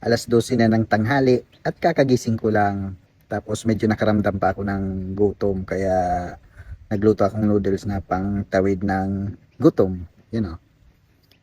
alas 12 na ng tanghali at kakagising ko lang. Tapos medyo nakaramdam pa ako ng gutom kaya nagluto akong noodles na pang tawid ng gutom, you know.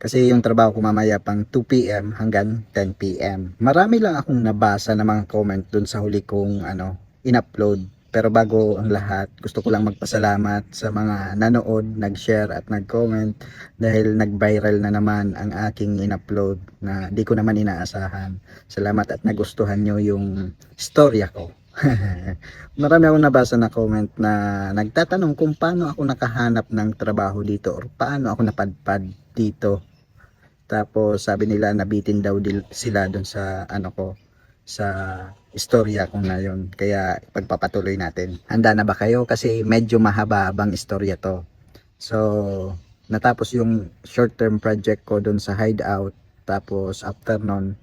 Kasi yung trabaho ko mamaya pang 2 p.m. hanggang 10 p.m. Marami lang akong nabasa na mga comment dun sa huli kong ano, in-upload. Pero bago ang lahat, gusto ko lang magpasalamat sa mga nanood, nag-share at nag-comment dahil nag-viral na naman ang aking in-upload na di ko naman inaasahan. Salamat at nagustuhan nyo yung storya ko. Marami akong nabasa na comment na nagtatanong kung paano ako nakahanap ng trabaho dito or paano ako napadpad dito. Tapos sabi nila nabitin daw sila doon sa ano ko sa istorya ko na yun. Kaya pagpapatuloy natin. Handa na ba kayo? Kasi medyo mahaba-habang istorya to. So, natapos yung short-term project ko doon sa hideout. Tapos after nun,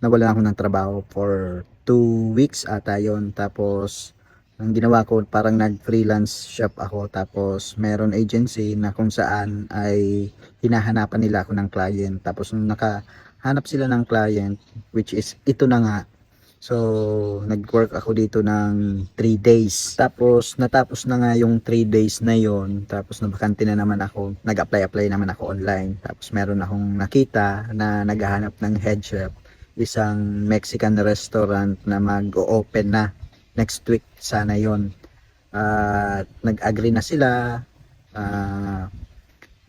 nawalan ako ng trabaho for 2 weeks ata yon Tapos, ang ginawa ko, parang nag-freelance shop ako. Tapos, meron agency na kung saan ay hinahanapan nila ako ng client. Tapos, nung nakahanap sila ng client, which is ito na nga, So, nag-work ako dito ng 3 days. Tapos, natapos na nga yung 3 days na yon Tapos, nabakante na naman ako. Nag-apply-apply naman ako online. Tapos, meron akong nakita na naghahanap ng head chef. Isang Mexican restaurant na mag-open na next week. Sana yon At nag-agree na sila. Ah,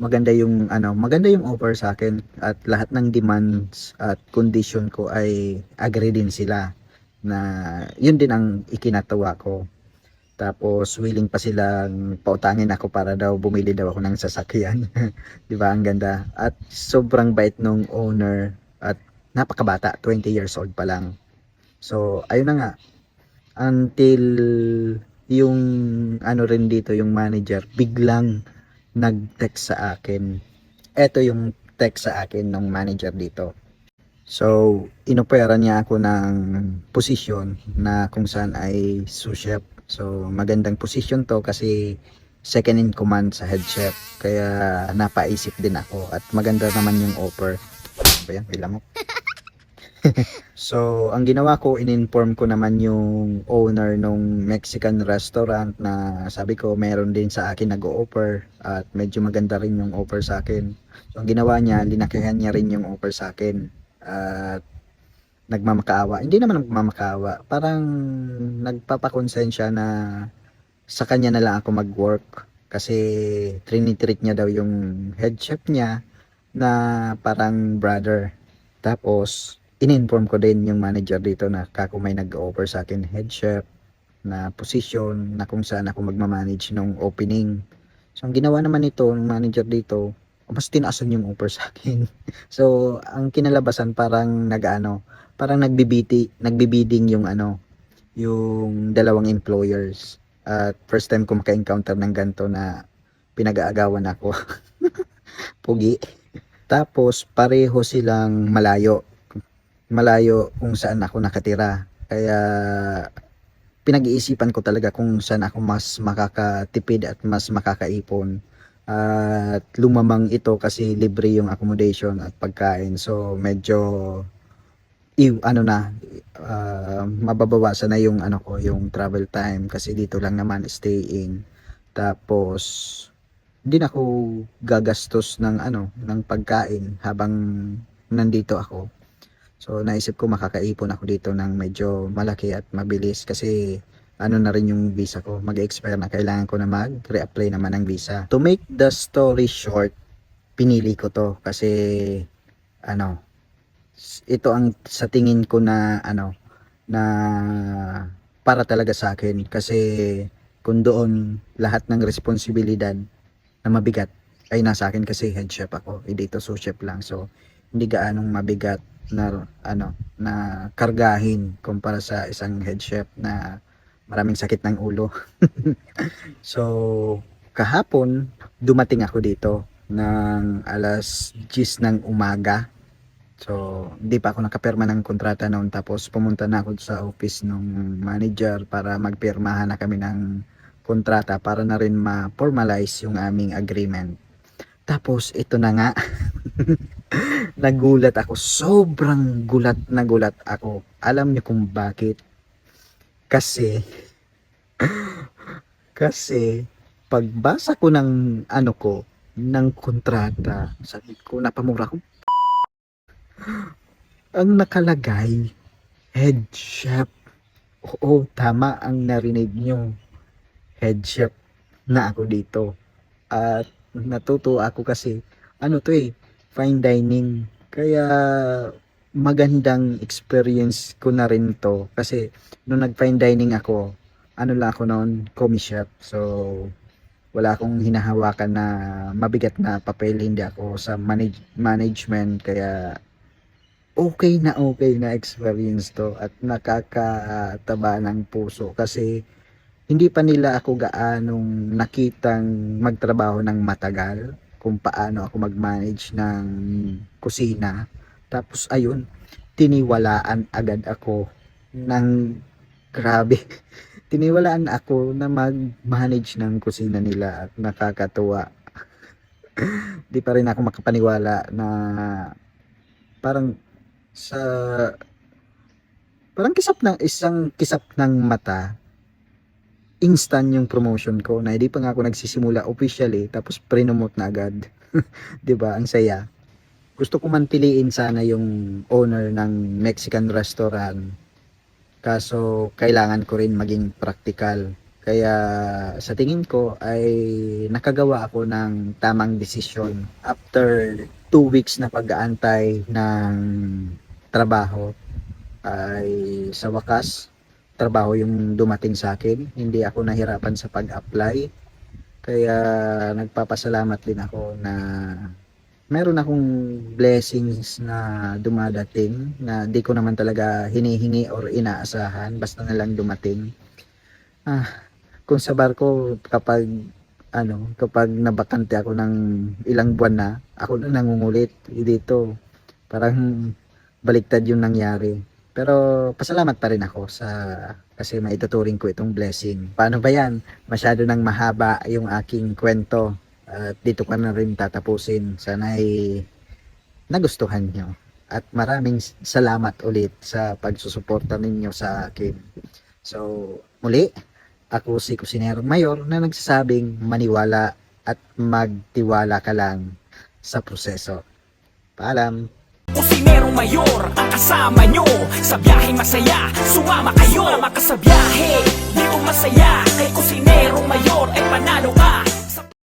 maganda yung ano, maganda yung offer sa akin at lahat ng demands at condition ko ay agree din sila na yun din ang ikinatawa ko. Tapos willing pa silang pautangin ako para daw bumili daw ako ng sasakyan. 'Di ba? Ang ganda. At sobrang bait nung owner at napakabata, 20 years old pa lang. So, ayun na nga. Until yung ano rin dito, yung manager, biglang nag-text sa akin. Ito yung text sa akin ng manager dito. So, inopera niya ako ng posisyon na kung saan ay sous chef. So, magandang posisyon to kasi second in command sa head chef. Kaya napaisip din ako at maganda naman yung offer. Ano ba yan? Mo. so, ang ginawa ko, in-inform ko naman yung owner ng Mexican restaurant na sabi ko, meron din sa akin nag-o-offer at medyo maganda rin yung offer sa akin. So, ang ginawa niya, linakihan niya rin yung offer sa akin at nagmamakaawa. Hindi naman nagmamakaawa. Parang nagpapakonsensya na sa kanya na lang ako mag-work kasi trinitreat niya daw yung head chef niya na parang brother. Tapos, in-inform ko din yung manager dito na kako may nag-offer sa akin head chef na position na kung saan ako magmamanage nung opening. So, ang ginawa naman ito ng manager dito, mas tinaasan yung offer sa akin. so, ang kinalabasan parang nag-ano, parang nagbibiti, nagbibiding yung ano, yung dalawang employers. At first time ko maka-encounter ng ganito na pinag-aagawan ako. Pugi. Tapos, pareho silang malayo malayo kung saan ako nakatira. Kaya pinag-iisipan ko talaga kung saan ako mas makakatipid at mas makakaipon. At lumamang ito kasi libre yung accommodation at pagkain. So medyo i ano na ah, mababawasan na yung ano ko, yung travel time kasi dito lang naman staying. Tapos hindi na ako gagastos ng ano, ng pagkain habang nandito ako. So naisip ko makakaipon ako dito ng medyo malaki at mabilis kasi ano na rin yung visa ko. Mag-expire na kailangan ko na mag-reapply naman ng visa. To make the story short, pinili ko to kasi ano ito ang sa tingin ko na ano na para talaga sa akin kasi kung doon lahat ng responsibilidad na mabigat ay nasa akin kasi head chef ako. Eh dito sous chef lang. So hindi gaanong mabigat na ano na kargahin kumpara sa isang head chef na maraming sakit ng ulo. so kahapon dumating ako dito ng alas 10 ng umaga. So hindi pa ako nakapirma ng kontrata noon tapos pumunta na ako sa office ng manager para magpirmahan na kami ng kontrata para na rin ma-formalize yung aming agreement. Tapos ito na nga nagulat ako. Sobrang gulat na gulat ako. Alam niyo kung bakit? Kasi, kasi, pagbasa ko ng ano ko, ng kontrata, sabi ko, napamura ko, ang nakalagay, head chef. Oo, tama ang narinig nyo. Head chef na ako dito. At natuto ako kasi, ano to eh, fine dining. Kaya magandang experience ko na rin to. Kasi nung nag fine dining ako, ano lang ako noon, commie chef. So, wala akong hinahawakan na mabigat na papel. Hindi ako sa manage- management. Kaya okay na okay na experience to at nakakataba ng puso kasi hindi pa nila ako gaanong nakitang magtrabaho ng matagal kung paano ako mag-manage ng kusina. Tapos ayun, tiniwalaan agad ako ng grabe. tiniwalaan ako na mag-manage ng kusina nila at nakakatuwa. Di pa rin ako makapaniwala na parang sa parang kisap ng isang kisap ng mata instant yung promotion ko na hindi pa nga ako nagsisimula officially tapos pre-promote na agad 'di ba ang saya gusto ko mantiliin sana yung owner ng Mexican restaurant. Kaso kailangan ko rin maging practical. Kaya sa tingin ko ay nakagawa ako ng tamang desisyon after two weeks na pag-aantay ng trabaho. Ay sa wakas trabaho yung dumating sa akin. Hindi ako nahirapan sa pag-apply. Kaya nagpapasalamat din ako na meron akong blessings na dumadating na di ko naman talaga hinihingi or inaasahan. Basta na lang dumating. Ah kung sa barko kapag ano kapag nabakante ako ng ilang buwan na ako na nangungulit. Dito parang baliktad yung nangyari. Pero pasalamat pa rin ako sa kasi maituturing ko itong blessing. Paano ba yan? Masyado nang mahaba yung aking kwento at dito ko na rin tatapusin. Sana ay nagustuhan nyo. At maraming salamat ulit sa pagsusuporta ninyo sa akin. So muli ako si Kusinero Mayor na nagsasabing maniwala at magtiwala ka lang sa proseso. Paalam! Kusinero Mayor, ang kasama nyo. Sa biyaheng masaya, sumama kayo. Sumama ka sa biyahe, di masaya. Kay Kusinero Mayor, ay panalo ka